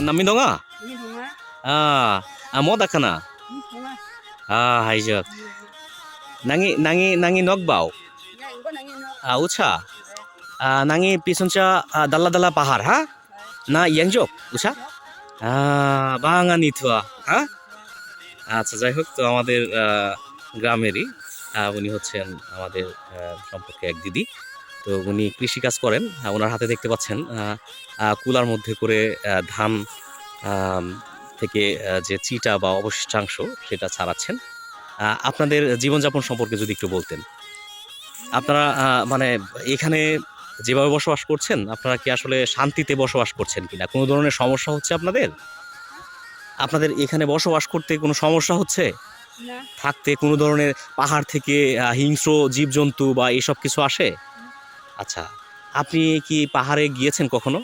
নামি দা হ্যাঁ হাইজ নাঙি নাঙি নাঙি নক বাও উষা নাঙি পিছনসা দালা দালা পাহাড় হ্যাঁ না ইয়ংজ উষা বাঙা নিথুয়া হ্যাঁ আচ্ছা যাই হোক তো আমাদের গ্রামেরই উনি হচ্ছেন আমাদের সম্পর্কে এক দিদি তো উনি কৃষিকাজ করেন ওনার হাতে দেখতে পাচ্ছেন কুলার মধ্যে করে ধান থেকে যে চিটা বা অবশিষ্টাংশ সেটা ছাড়াচ্ছেন। আপনাদের জীবনযাপন সম্পর্কে যদি একটু বলতেন। আপনারা মানে এখানে যেভাবে বসবাস করছেন আপনারা কি আসলে শান্তিতে বসবাস করছেন কিনা? কোনো ধরনের সমস্যা হচ্ছে আপনাদের? আপনাদের এখানে বসবাস করতে কোনো সমস্যা হচ্ছে? থাকতে কোনো ধরনের পাহাড় থেকে হিংস্র জীবজন্তু বা এসব কিছু আসে? আচ্ছা আপনি কি পাহাড়ে গিয়েছেন কখনো?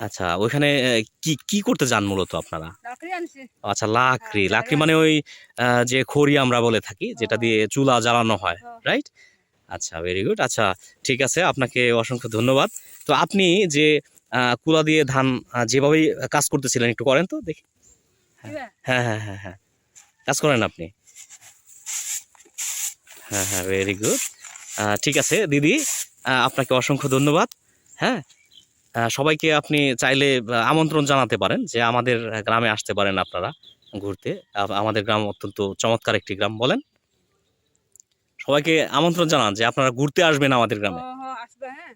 আচ্ছা ওইখানে কি কি করতে যান মূলত আপনারা? লাকড়ি আচ্ছা লাকড়ি হ্যাঁ, লাকড়ি মানে ওই যে খড়ি আমরা বলে থাকি যেটা দিয়ে চুলা জ্বালানো হয় হ্যাঁ। রাইট? আচ্ছা ভেরি গুড আচ্ছা ঠিক আছে আপনাকে অসংখ্য ধন্যবাদ। তো আপনি যে কুলা দিয়ে ধান আহ, যেভাবে কাজ করতেছিলেন একটু করেন তো দেখি। হ্যাঁ হ্যাঁ হ্যাঁ হ্যাঁ কাজ করেন আপনি। হ্যাঁ হ্যাঁ ভেরি গুড ঠিক আছে, দিদি। আপনাকে অসংখ্য ধন্যবাদ। হ্যাঁ? সবাইকে আপনি চাইলে আমন্ত্রণ জানাতে পারেন যে আমাদের গ্রামে আসতে পারেন আপনারা ঘুরতে। আমাদের গ্রাম অত্যন্ত চমৎকার একটি গ্রাম, বলেন। সবাইকে আমন্ত্রণ জানান যে আপনারা ঘুরতে আসবেন আমাদের গ্রামে। হ্যাঁ।